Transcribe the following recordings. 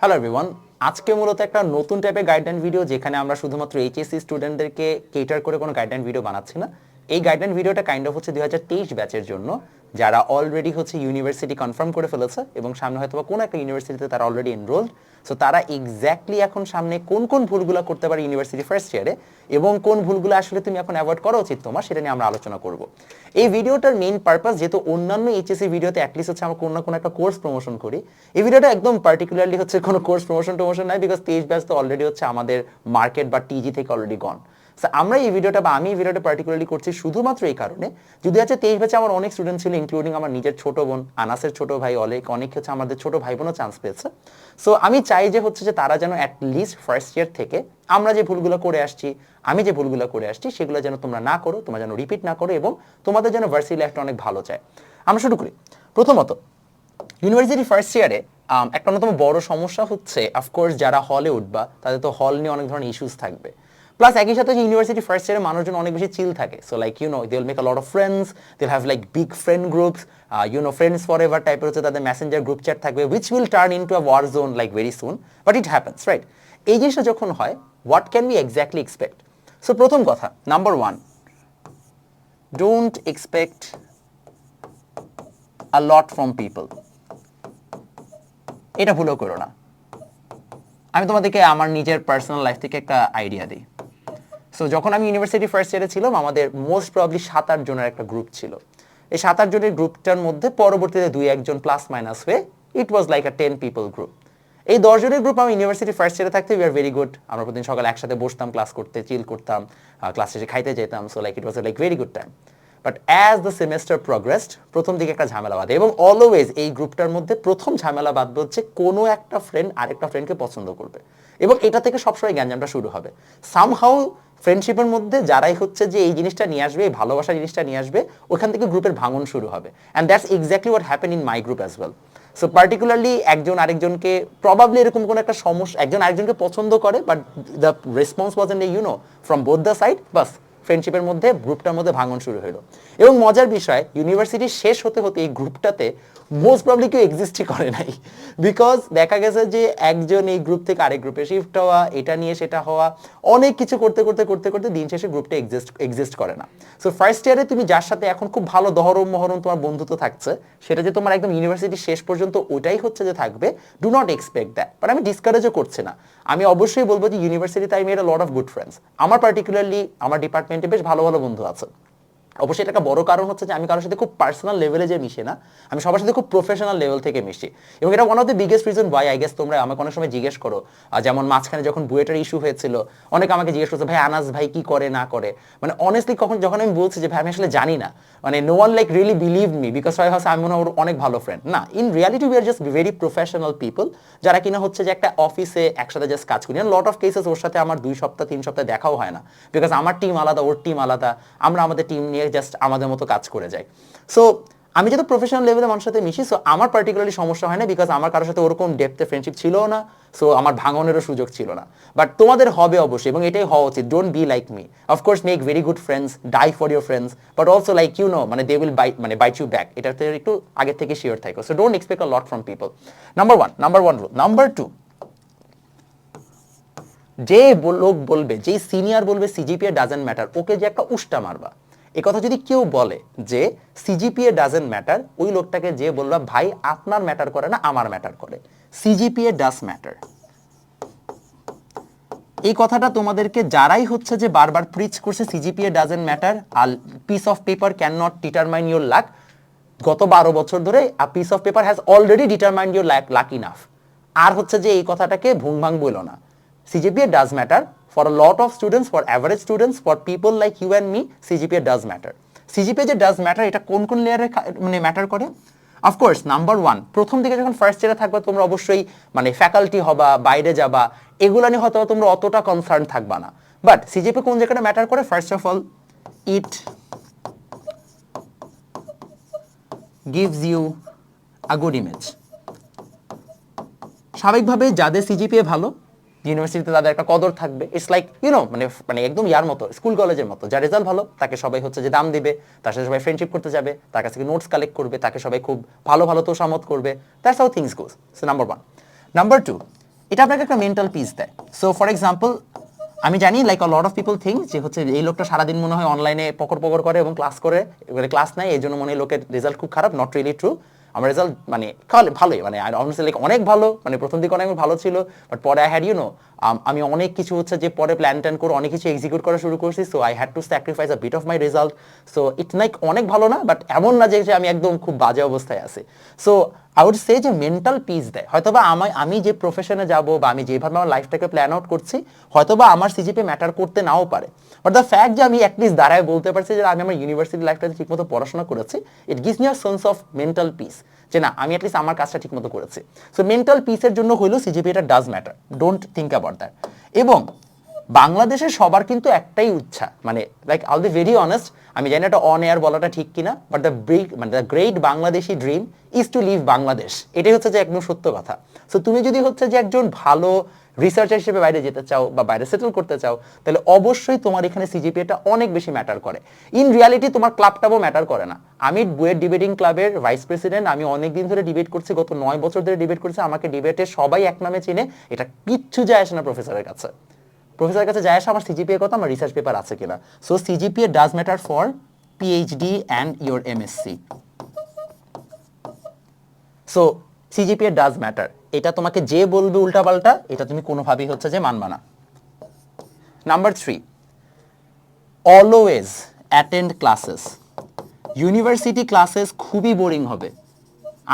Hello everyone আজকে মূলত একটা নতুন টাইপের গাইডলাইন ভিডিও যেখানে আমরা শুধুমাত্র এইচএসসি স্টুডেন্টদেরকে কেটার করে কোনো গাইডলাইন ভিডিও বানাচ্ছি না। এই গাইডলাইন ভিডিওটা কাইন্ড অফ হচ্ছে দুই হাজার তেইশ ব্যাচের জন্য, যারা অলরেডি হচ্ছে ইউনিভার্সিটি কনফার্ম করে ফেলেছে এবং সামনে হয়তো কোনো একটা ইউনিভার্সিটিতে তারা অলরেডি এনরোলড সো তারা এক্স্যাক্টলি এখন সামনে কোন কোন ভুলগুলো করতে পারে ইউনিভার্সিটি ফার্স্ট ইয়ারে এবং কোন ভুলগুলো আসলে তুমি এখন অ্যাভয়েড করা উচিত তোমার সেটা নিয়ে আমরা আলোচনা করব। এই ভিডিওটার মেইন পারপাস যেহেতু অন্যান্য এইচএসসি ভিডিওতে অ্যাটলিস্ট হচ্ছে আমরা কোনো না কোনো একটা কোর্স প্রমোশন করি, এই ভিডিওটা একদম পার্টিকুলারলি হচ্ছে কোনো কোর্স প্রমোশন টমোশন নাই বিকজ তেইশ ব্যাচ তো অলরেডি হচ্ছে আমাদের মার্কেট বা টিজি থেকে অলরেডি গন আমরা এই ভিডিওটা বা আমি এই ভিডিওটা পার্টিকুলারলি করছি শুধুমাত্র এই কারণে। যদি আছে তেইশ ব্যাচে আমার অনেক স্টুডেন্ট ছিল ইনক্লুডিং আমার নিজের ছোট বোন, আনাসের ছোট ভাই অনেক অনেক হচ্ছে আমাদের ছোট ভাই বোনও চান্স পেয়েছে। সো আমি চাই যে হচ্ছে যে তারা যেন অ্যাটলিস্ট ফার্স্ট ইয়ার থেকে আমরা যে ভুলগুলো করে আসছি, আমি যে ভুলগুলো করে আসছি, সেগুলো যেন তোমরা না করো, তোমরা যেন রিপিট না করো এবং তোমাদের যেন ভার্সি লাইফটা অনেক ভালো চায় আমরা শুরু করি। প্রথমত ইউনিভার্সিটি ফার্স্ট ইয়ারে একটা অন্যতম বড় সমস্যা হচ্ছে অফকোর্স যারা হলে উঠবা, তাদের তো হল নিয়ে অনেক ধরনের ইস্যুস থাকবে। প্লাস একই সাথে যে ইউনিভার্সিটি ফার্স্ট ইয়ারে মানুষজন অনেক বেশি চিল থাকে। So like you know they will make a lot of friends they have like big friend groups you know friends forever টাইপের হচ্ছে তাদের মেসেঞ্জার গ্রুপ চ্যাট থাকবে which will turn into a war zone like very soon but it happens right এই জিনিসটা যখন হয় what can be exactly expect so প্রথম কথা number one don't expect a lot from people এটা ভুলও করো না। আমি তোমাদেরকে আমার নিজের পার্সোনাল লাইফ থেকে একটা আইডিয়া দিই। সো যখন আমি ইউনিভার্সিটি ফার্স্ট ইয়ারে ছিলাম, আমাদের মোস্ট প্রবলি সাত আট জনের একটা গ্রুপ ছিল। এই সাত আট জনের গ্রুপটার মধ্যে পরবর্তীতে দুই একজন প্লাস মাইনাস হয়ে it was like a ten people group এই দশ জনের গ্রুপ আমি ইউনিভার্সিটি ফার্স্ট ইয়ারে থাকতে উই আর ভেরি গুড আমরা প্রতিদিন সকালে একসাথে বসতাম ক্লাস করতে চিল করতাম ক্লাস শেষে খাইতে যেতাম so like it was like very good time but as the semester progressed প্রথম দিকে একটা ঝামেলা বাঁধে এবং অলওয়েজ এই গ্রুপটার মধ্যে প্রথম ঝামেলা বাঁধবে হচ্ছে কোনো একটা ফ্রেন্ড আরেকটা ফ্রেন্ডকে পছন্দ করবে। এবং এটা থেকে সবসময় গ্যাঞ্জামটা শুরু হবে। সামহাউ ফ্রেন্ডশিপের মধ্যে যারাই হচ্ছে যে এই জিনিসটা নিয়ে আসবে, এই ভালোবাসা জিনিসটা নিয়ে আসবে, ওখান থেকে গ্রুপের ভাঙন শুরু হবে। And that's exactly what happen in my group as well so particularly একজন আরেকজনকে প্রবাবলি এরকম কোনো একটা সমস্যা, একজন আরেকজনকে পছন্দ করে but the response was an you know from both the side বাস। ফ্রেন্ডশিপের মধ্যে গ্রুপটার মধ্যে ভাঙন শুরু হলো এবং মজার বিষয় ইউনিভার্সিটি শেষ হতে হতে এই গ্রুপটাতে মোস্ট প্রবলি কেউ এক্সিস্টই করে নাই। বিকজ দেখা গেছে যে একজন এই গ্রুপ থেকে আরেক গ্রুপে শিফট হওয়া, এটা নিয়ে সেটা হওয়া, অনেক কিছু করতে করতে করতে করতে দিন শেষে গ্রুপটা এক্সিস্ট এক্সিস্ট করে না। সো ফার্স্ট ইয়ারে তুমি যার সাথে এখন খুব ভালো দহরম মহরম তোমার বন্ধুত্ব থাকছে, সেটা যে তোমার একদম ইউনিভার্সিটি শেষ পর্যন্ত ওটাই হচ্ছে যে থাকবে do not expect that but আমি ডিসকারেজও করছি না। আমি অবশ্যই বলব যে university I made a lot of good friends আমার পার্টিকুলারলি আমার ডিপার্টমেন্টে বেশ ভালো ভালো বন্ধু আছে। অবশ্যই এটা একটা বড় কারণ হচ্ছে যে আমি কারোর সাথে খুব পার্সোনাল লেভেলে যে মিশি না, আমি সবার সাথে খুব প্রফেশনাল লেভেল থেকে মিশি। এবং এটা one of the biggest reason why I guess তোমরা আমাকে অনেক সময় জিজ্ঞেস করো যেমন মাঝখানে যখন বুয়েটার ইস্যু হয়েছিল, অনেকে আমাকে জিজ্ঞেস করছে, ভাই, আনাস ভাই কি করে, না করে? মানে অনেস্টলি কখন, যখন আমি বলছি যে, ভাই, আমি আসলে জানি না। মানে no one like really believe me because সবাই ভাবছে আমি মনে ওর অনেক ভালো ফ্রেন্ড না in reality we are just very professional people যারা কিনা হচ্ছে যে একটা অফিসে একসাথে জাস্ট কাজ করি। লট অফ কেসেস ওর সাথে আমার দুই সপ্তাহ, তিন সপ্তাহ দেখাও হয় না বিকজ আমার টিম আলাদা, ওর টিম আলাদা, আমরা আমাদের টিম নিয়ে জাস্ট আমাদের মতো কাজ করে যায়। সো আমি যেহেতু প্রফেশনাল লেভেলে মানুষের সাথে মিশি সো আমার পার্টিকুলারলি সমস্যা হয় না বিকজ আমার কারোর সাথে ওরকম ডেপথে ফ্রেন্ডশিপ ছিল না সো আমার ভাঙনেরও সুযোগ ছিল না। বাট তোমাদের হবে অবশ্যই এবং এটাই হওয়া উচিত don't be like me of course make very good friends die for your friends but also like you know মানে দে উইল বাই মানে বাইট ইউ ব্যাক এটাতে একটু আগে থেকে শিওর থাকো। So don't expect a lot from people number one number one rule number two যে লোক বলবে যে সিনিয়র বলবে সিজিপিএ ডাজেন্ট ম্যাটার ওকে যে একটা উষ্টা মারবা। এ কথা যদি কেউ বলে যে সিজিপিএ ডাজেন্ট ম্যাটার ওই লোকটাকে যে বলবা ভাই, আপনার ম্যাটার করে না, আমার ম্যাটার করে। সিজিপিএ ডাজ ম্যাটার এই কথাটা তোমাদেরকে যারাই হচ্ছে যে বারবার প্রিচ করছে CGPA doesn't matter R piece of paper can not determine your luck গত বারো বছর ধরে a piece of paper has already determined your luck luck enough আর হচ্ছে যে এই কথাটাকে ভুং ভাং বলো না। CGPA does matter for a lot of students, for average students, for people like you and me, CGPA does matter. CGPA যে does matter এটা কোন কোন লেয়ারে মানে ম্যাটার করে? অফকোর্স নাম্বার ওয়ান প্রথম দিকে যখন ফার্স্ট ইয়ারে থাকবে তোমরা অবশ্যই মানে ফ্যাকাল্টি হবা বাইরে যাবা এগুলো নিয়ে হয়তো তোমরা অতটা কনসার্ন থাকবা না। বাট সিজিপি কোন জায়গাটা ম্যাটার করে? First of all it gives you a good image স্বাভাবিকভাবে যাদের সিজিপিএ ভালো ইউনিভার্সিটিতে তাদের একটা কদর থাকবে। ইটস লাইক ইউনো মানে মানে একদম ইয়ার মতো স্কুল কলেজের মতো। যার রেজাল্ট ভালো, তাকে সবাই হচ্ছে যে দাম দিবে, তার সাথে সবাই ফ্রেন্ডশিপ করতে যাবে, তার কাছ থেকে নোটস কালেক্ট করবে, তাকে সবাই খুব ভালো ভালো তোষামত করবে। That's how things goes so number one number two এটা আপনাকে একটা মেন্টাল পিস দেয়। সো ফর এক্সাম্পল আমি জানি like lot of people think যে হচ্ছে এই লোকটা সারাদিন মনে হয় অনলাইনে পকর পকর করে এবং ক্লাস করে ক্লাস নেয়, এই জন্য মনে হয় লোকের রেজাল্ট খুব খারাপ নট রিয়েলি ট্রু আমার রেজাল্ট মানে ভালোই মানে লাইক অনেক ভালো মানে প্রথম দিকে অনেক ভালো ছিল বাট পরে আই হ্যাড ইউ নো আমি অনেক কিছু হচ্ছে যে পরে প্ল্যান ট্যান করে অনেক কিছু এক্সিকিউট করা শুরু করছি so I had to sacrifice a bit of my result so it like অনেক ভালো না বাট এমন না যে আমি একদম খুব বাজে অবস্থায় আছি। সো আই উড সে যে মেন্টাল পিস দেয়। হয়তোবা আমার আমি যে প্রফেশনে যাব বা আমি যেভাবে আমার লাইফটাকে প্ল্যান আউট করছি, হয়তোবা আমার সিজিপি ম্যাটার করতে নাও পারে। বাট দ্য ফ্যাক্ট যে আমি অ্যাটলিস্ট দাঁড়ায় বলতে পারছি যে আমি আমার ইউনিভার্সিটি লাইফটাতে ঠিকমতো পড়াশোনা করেছি it gives me a sense of mental peace যে না, আমি অ্যাটলিস্ট আমার কাজটা ঠিকমতো করেছি। সো মেন্টাল পিসের জন্য হইল সিজিপি এটা does matter don't think about that এবং বাংলাদেশের সবার কিন্তু একটাই ইচ্ছা মানে like I'll be very honest আমি জানি এটা অন এয়ার বলাটা ঠিক কিনা বাট দ্য ব্রেক মানে the great Bangladeshi dream is to leave Bangladesh এটাই হচ্ছে যে একদম সত্য কথা। সো তুমি যদি হচ্ছে যে একজন ভালো রিসার্চার হিসেবে বাইরে যেতে চাও বা বাইরে সেটেল করতে চাও, তাহলে অবশ্যই তোমার এখানে সিজিপিএটা অনেক বেশি ম্যাটার করে। ইন রিয়ালিটি তোমার ক্লাবটাও ম্যাটার করে না। আমি বুয়েট ডিবেটিং ক্লাবের ভাইস প্রেসিডেন্ট আমি অনেক দিন ধরে ডিবেট করছি, গত নয় বছর ধরে ডিবেট করছি, আমাকে ডিবেটে সবাই এক নামে চিনে, এটা কিচ্ছু যায় আসে না প্রফেসরের কাছে। প্রফেসরের কাছে যায় আসে, আমার সিজিপিএ কত আমার রিসার্চ পেপার আছে কিনা? So CGPA does matter for PhD and your MSc so CGPA does matter এটা তোমাকে যে বলবে উল্টাপাল্টা, এটা তুমি কোনোভাবেই হচ্ছে যে মানবা না। Number three always attend classes university classes খুবই বোরিং হবে।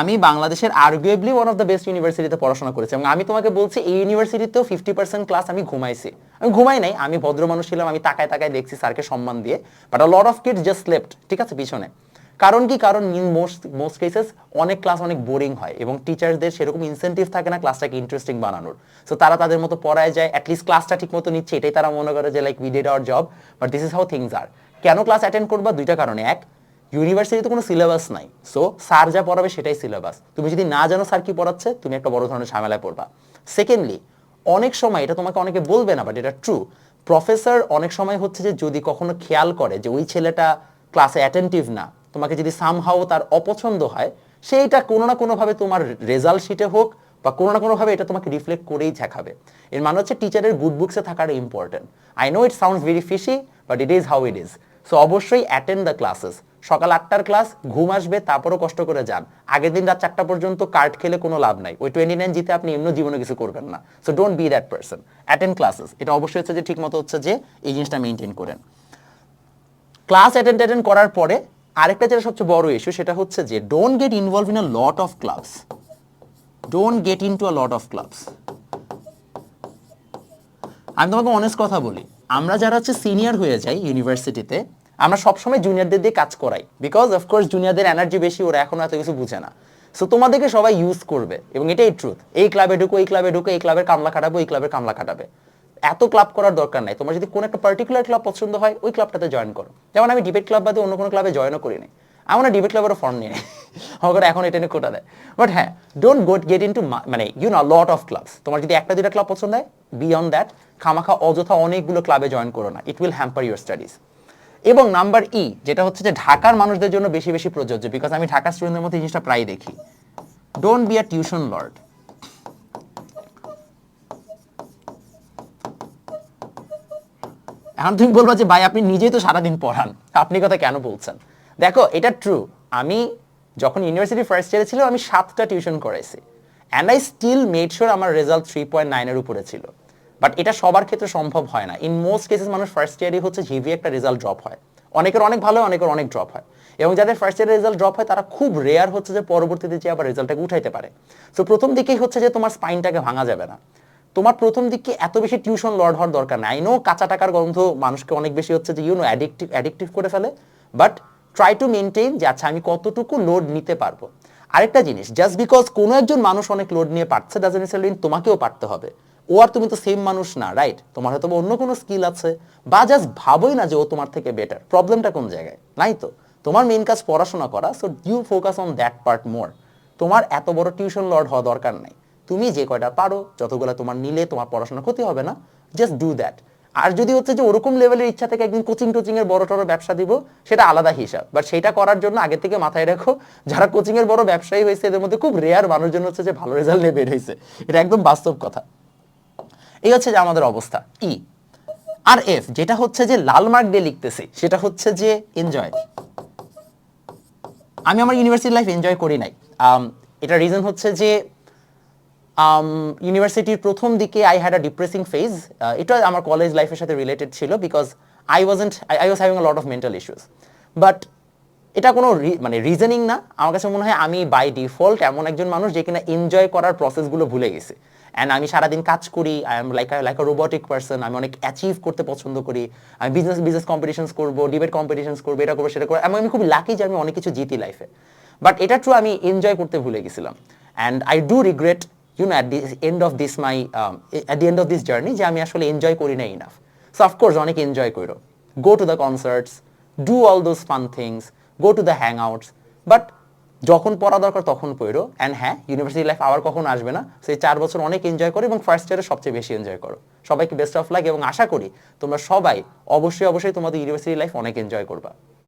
আমি বাংলাদেশের arguably one of the best ইউনিভার্সিটিতে পড়াশোনা করেছি এবং আমি তোমাকে বলছি, এই ইউনিভার্সিটিতেও ফিফটি পার্সেন্ট ক্লাস আমি ঘুমাইছি। আমি ঘুমাই নাই, আমি ভদ্র মানুষ ছিলাম, আমি তাকায় তাকায় দেখছি স্যারকে সম্মান দিয়ে but a lot of kids just slept ঠিক আছে, পিছনে। কারণ কি? কারণ ইন মোস্ট মোস্ট কেসেস অনেক ক্লাস অনেক বোরিং হয় এবং টিচারদের সেরকম ইনসেন্টিভ থাকে না ক্লাসটাকে ইন্টারেস্টিং বানানোর। সো তারা তাদের মতো পড়ায় যায় অ্যাটলিস্ট ক্লাসটা ঠিক মতো নিচ্ছে, এটাই তারা মনে করে যে like we did our job but this is how things are কেন ক্লাস অ্যাটেন্ড করবা? দুইটা কারণে। এক ইউনিভার্সিটিতে কোনো সিলেবাস নাই। সো স্যার যা পড়াবে সেটাই সিলেবাস তুমি যদি না জানো স্যার কি পড়াচ্ছে, তুমি একটা বড় ধরনের ঝামেলায় পড়বা। সেকেন্ডলি অনেক সময়, এটা তোমাকে অনেকে বলবে না বাট এটা ট্রু প্রফেসর অনেক সময় হচ্ছে যে যদি কখনো খেয়াল করে যে ওই ছেলেটা ক্লাসে অ্যাটেন্টিভ না, তোমাকে যদি সামহাও তার অপছন্দ হয়, সেইটা কোনো না কোনোভাবে তোমার রেজাল্ট শিটে হোক, বা কোনো না কোনোভাবে এটা তোমাকে রিফ্লেক্ট করেই ঝাঁকাবে এর মানে হচ্ছে টিচারের গুড বুকসে থাকাটা important I know it sounds very fishy but it is how it is so অবশ্যই অ্যাটেন্ড দ্য ক্লাসেস সকাল আটটার ক্লাস ঘুম আসবে, তারপরও কষ্ট করে যান। আগের দিন রাত চারটা পর্যন্ত কার্ড খেলে কোনো লাভ নাই। ওই টোয়েন্টি নাইন জিতে আপনি এমনি জীবনে কিছু করবেন না। So don't be that person attend classes এটা অবশ্যই হচ্ছে যে ঠিক মতো হচ্ছে যে এই জিনিসটা মেনটেন করেন। ক্লাস অ্যাটেন্ড অ্যাটেন্ড করার পরে আরেকটা যেটা সবচেয়ে বড় ইস্যু সেটা হচ্ছে যে don't get involve in a lot of clubs don't get into a lot of clubs আমি তোমাকে অনেস্ট কথা বলি। আমরা যারা হচ্ছে সিনিয়র হয়ে যাই ইউনিভার্সিটিতে আমরা সবসময় জুনিয়রদের দিয়ে কাজ করাই। বিকজ অফকোর্স জুনিয়রদের এনার্জি বেশি, ওরা এখন এত কিছু বুঝে না। সো তোমাদেরকে সবাই ইউজ করবে, এবং এটাই ট্রুথ এই ক্লাবে ঢুকো, এই ক্লাবে ঢুকো, এই ক্লাবের কামলা কাটাবো এই ক্লাবের কামলা কাটাবে এত ক্লাব করার দরকার নাই। তোমার যদি কোনো একটা পার্টিকুলার ক্লাব পছন্দ হয়, ওই ক্লাবটাতে জয়েন করো। যেমন আমি ডিবেট ক্লাব বাদে অন্য কোনো ক্লাবে জয়েনও করিনি। আমার না ডিবেট ক্লাবেরও ফর্ম নিয়ে নেই এখন এটা নিয়ে কোটা দেয়। বাট হ্যাঁ don't got get into মানে you know lot of clubs তোমার যদি একটা দুটা ক্লাব পছন্দ হয় বিয়ন্ড দ্যাট খামাখা, অযথা অনেকগুলো ক্লাবে জয়েন করো না। It will hamper your studies এবং নাম্বার ই যেটা হচ্ছে যে ঢাকার মানুষদের জন্য বেশি বেশি প্রযোজ্য। বিকজ আমি ঢাকার স্টুডেন্টদের মধ্যে জিনিসটা প্রায় দেখি। Don't be a tuition lord এখন তুমি বলবা যে, ভাই, আপনি নিজেই তো সারাদিন পড়ান। আপনি কথা কেন বলছেন? দেখো, এটা ট্রু আমি যখন ইউনিভার্সিটি ফার্স্ট ইয়ারে ছিল, আমি সাতটা টিউশন করাইছি। And I still made sure আমার রেজাল্ট থ্রি পয়েন্ট নাইনের উপরে ছিল। বাট এটা সবার ক্ষেত্রে সম্ভব হয় না। ইন মোস্ট কেসেস মানুষ ফার্স্ট ইয়ারই হচ্ছে জিভি একটা রেজাল্ট ড্রপ হয়। অনেকের অনেক ভালো হয় অনেকের অনেক ড্রপ হয়। এবং যাদের ফার্স্ট ইয়ারের রেজাল্ট ড্রপ হয়, তারা খুব রেয়ার হচ্ছে যে পরবর্তীতে যে আবার রেজাল্টটাকে উঠাইতে পারে। সো প্রথম দিকেই হচ্ছে যে তোমার স্পাইনটাকে ভাঙা যাবে না। তোমার প্রথম দিকে এত বেশি টিউশন লর্ড হওয়ার দরকার নাই। নো কাঁচা টাকার গন্ধ মানুষকে অনেক বেশি হচ্ছে যে ইউনো অ্যাডিকটিভ অ্যাডিকটিভ করে ফেলে। বাট ট্রাই টু মেনটেন যে আচ্ছা আমি কতটুকু লোড নিতে পারব। আরেকটা জিনিস জাস্ট বিকজ কোনো একজন মানুষ অনেক লোড নিয়ে পারছে নেসেসারি তোমাকেও পারতে হবে। ও আর তুমি তো সেম মানুষ না রাইট তোমার হয়তো অন্য কোনো স্কিল আছে, বা জাস্ট ভাবোই না যে ও তোমার থেকে বেটার প্রবলেমটা কোন জায়গায়? নাই তো? তোমার মেইন কাজ পড়াশোনা করা so you focus on that part more তোমার এত বড় টিউশন লর্ড হওয়া দরকার নাই। তুমি যে কয়টা পারো, যতগুলো তোমার নিলে তোমার পড়াশোনা ক্ষতি হবে না। জাস্ট ডু দ্যাট আর যদি হচ্ছে যে ওরকম লেভেলের ইচ্ছা থেকে একদিন কোচিং টোচিং এর বড় টড় ব্যবসা দিব, সেটা আলাদা হিসাব। বাট সেটা করার জন্য আগে থেকে মাথায় রাখো, যারা কোচিং এর বড় ব্যবসায়ী হয়েছে, এদের মধ্যে খুব রেয়ার মানুষজন হচ্ছে যে ভালো রেজাল্ট নিয়ে বের হয়েছে। এটা একদম বাস্তব কথা। এই হচ্ছে যে আমাদের অবস্থা। ই আর এফ যেটা হচ্ছে যে লাল মার্ক দিয়ে লিখতেছি, সেটা হচ্ছে যে এনজয় আমি আমার ইউনিভার্সিটি লাইফ এনজয় করি নাই। এটা রিজন হচ্ছে যে ইউনিভার্সিটির প্রথম দিকে I had a depressing phase এটা আমার কলেজ লাইফের সাথে রিলেটেড ছিল because I wasn't I was having lot of mental issues but এটা কোনো মানে রিজনিং না। আমার কাছে মনে হয় আমি বাই ডিফল্ট এমন একজন মানুষ যে কিনা এনজয় করার প্রসেসগুলো ভুলে গেছে। অ্যান্ড আমি সারাদিন কাজ করি I am like like a robotic person আমি অনেক অ্যাচিভ করতে পছন্দ করি। আমি বিজনেস বিজনেস কম্পিটিশনস করব ডিবেট কম্পিটিশনস করব, এটা করব, সেটা করব। এবং আমি খুব লাকি যে আমি অনেক কিছু জিতি লাইফে বাট এটা ট্রু আমি এনজয় করতে ভুলে গেছিলাম। And I do regret you know at the end of this my at the end of this journey যে আমি আসলে এনজয় করি না ইনাফ সো অফকোর্স অনেক এনজয় করো go to the concerts do all those fun things go to the hangouts but যখন পড়া দরকার তখন পড়ো। অ্যান্ড হ্যাঁ ইউনিভার্সিটি লাইফ আবার কখন আসবে না। সেই চার বছর অনেক এনজয় করো এবং ফার্স্ট ইয়ারে সবচেয়ে বেশি এনজয় করো। সবাইকে বেস্ট অফ লাক এবং আশা করি তোমরা সবাই অবশ্যই অবশ্যই তোমাদের ইউনিভার্সিটি লাইফ অনেক এনজয় করবা।